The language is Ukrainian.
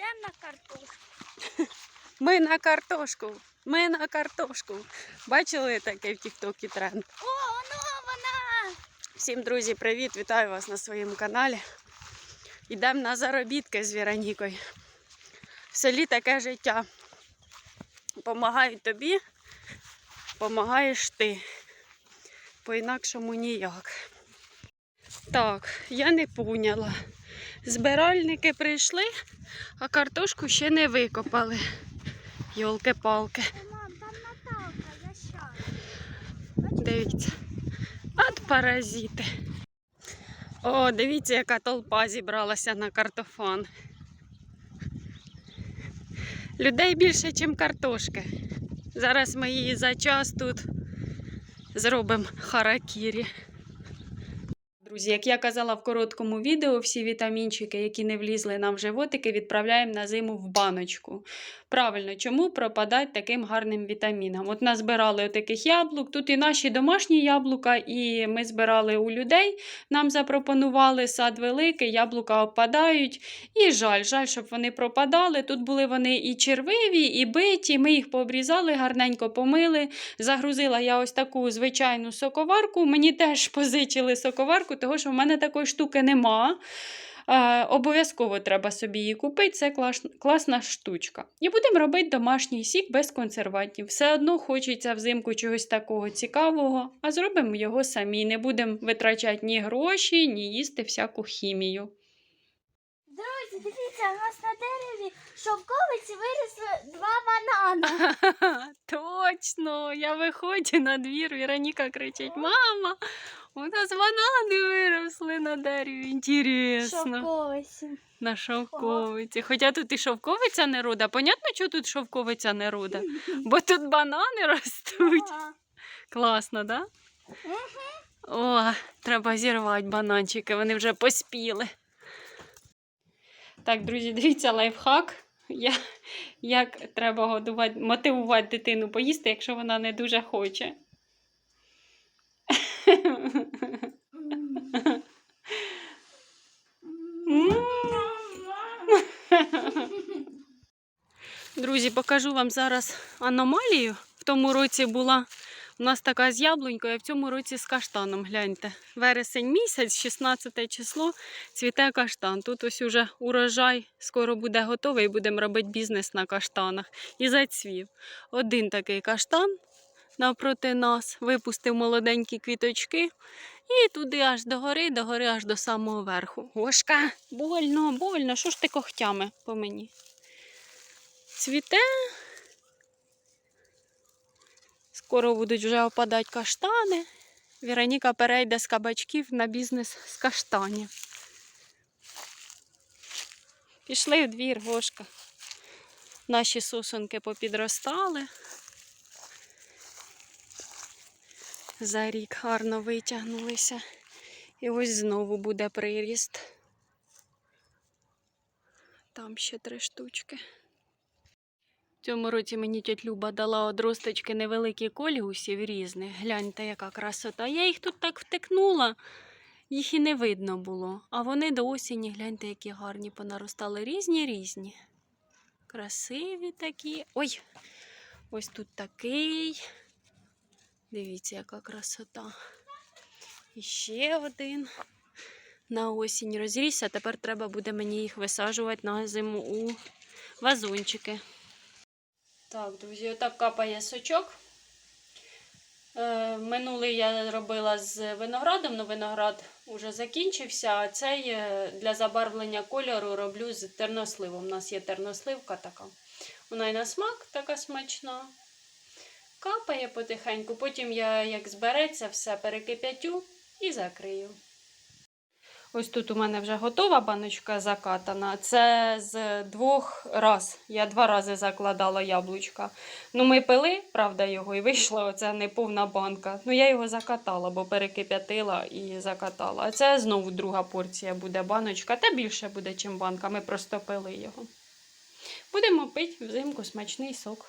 йдемо на картошку. Ми на картошку. Ми на картошку. Бачили такий в Тіктокі тренд? О, воно вона! Всім друзі, привіт! Вітаю вас на своєму каналі. Йдемо на заробітки з Віронікою. В селі таке життя. Помагають тобі, помагаєш ти. По-інакшому ніяк. Так, я не поняла. Збиральники прийшли, а картошку ще не викопали. Йолки-палки. Дивіться. От паразити. О, дивіться, яка толпа зібралася на картофан. Людей більше, ніж картошки. Зараз ми її за час тут зробимо харакірі. Друзі, як я казала в короткому відео, всі вітамінчики, які не влізли нам в животики, відправляємо на зиму в баночку. Правильно, чому пропадать таким гарним вітамінам? От назбирали таких яблук. Тут і наші домашні яблука, і ми збирали у людей. Нам запропонували сад великий, яблука опадають. І жаль, жаль, щоб вони пропадали. Тут були вони і червиві, і биті. Ми їх пообрізали, гарненько помили. Загрузила я ось таку звичайну соковарку. Мені теж позичили соковарку, тому що в мене такої штуки нема. Е, обов'язково треба собі її купити, це клас, класна штучка. І будемо робити домашній сік без консервантів. Все одно хочеться взимку чогось такого цікавого, а зробимо його самі. Не будемо витрачати ні гроші, ні їсти всяку хімію. Дивіться, у нас на дереві шовковиці виросли два банани. Точно! Я виходжу на двір, Вероніка кричить: Мама, у нас банани виросли на дереві. Інтересно. Шовковиці. На шовковиці. Хоча тут і шовковиця не рода. Понятно, що тут шовковиця не рода? Бо тут банани ростуть. Ага. Класно, да? О, треба зірвати бананчики, вони вже поспіли. Так, друзі, дивіться лайфхак. Я, як треба годувати, мотивувати дитину поїсти, якщо вона не дуже хоче. Друзі, покажу вам зараз аномалію. В тому році була у нас така з яблунькою, а в цьому році з каштаном. Гляньте. Вересень місяць, 16 число, цвіте каштан. Тут ось уже урожай скоро буде готовий, будемо робити бізнес на каштанах. І зацвів. Один такий каштан навпроти нас, випустив молоденькі квіточки. І туди аж до гори, до гори, аж до самого верху. Гошка, больно, больно. Що ж ти когтями по мені? Цвіте. Скоро будуть вже опадати каштани. Віроніка перейде з кабачків на бізнес з каштанів. Пішли в двір, Гошка. Наші сосунки попідростали. За рік гарно витягнулися. І ось знову буде приріст. Там ще три штучки. Цьому році мені тять Люба дала одросточки невеликі коліусів різних. Гляньте, яка красота. Я їх тут так втикнула, їх і не видно було. А вони до осені, гляньте, які гарні понаростали. Різні різні. Красиві такі. Ой, ось тут такий. Дивіться, яка красота. І ще один. На осінь розрісся. Тепер треба буде мені їх висаджувати на зиму у вазончики. Так, друзі, отак капає сочок. Е, минулий я робила з виноградом, але виноград вже закінчився. А цей е, для забарвлення кольору роблю з терносливом. У нас є терносливка така. Вона і на смак така смачна. Капає потихеньку, потім я, як збереться, все перекип'ятю і закрию. Ось тут у мене вже готова баночка закатана. Це з двох раз. Я два рази закладала яблучка. Ну, ми пили, правда, його, і вийшла оця неповна банка. Ну, я його закатала, бо перекип'ятила і закатала. А це знову друга порція буде баночка. Та більше буде, ніж банка. Ми просто пили його. Будемо пити взимку смачний сок.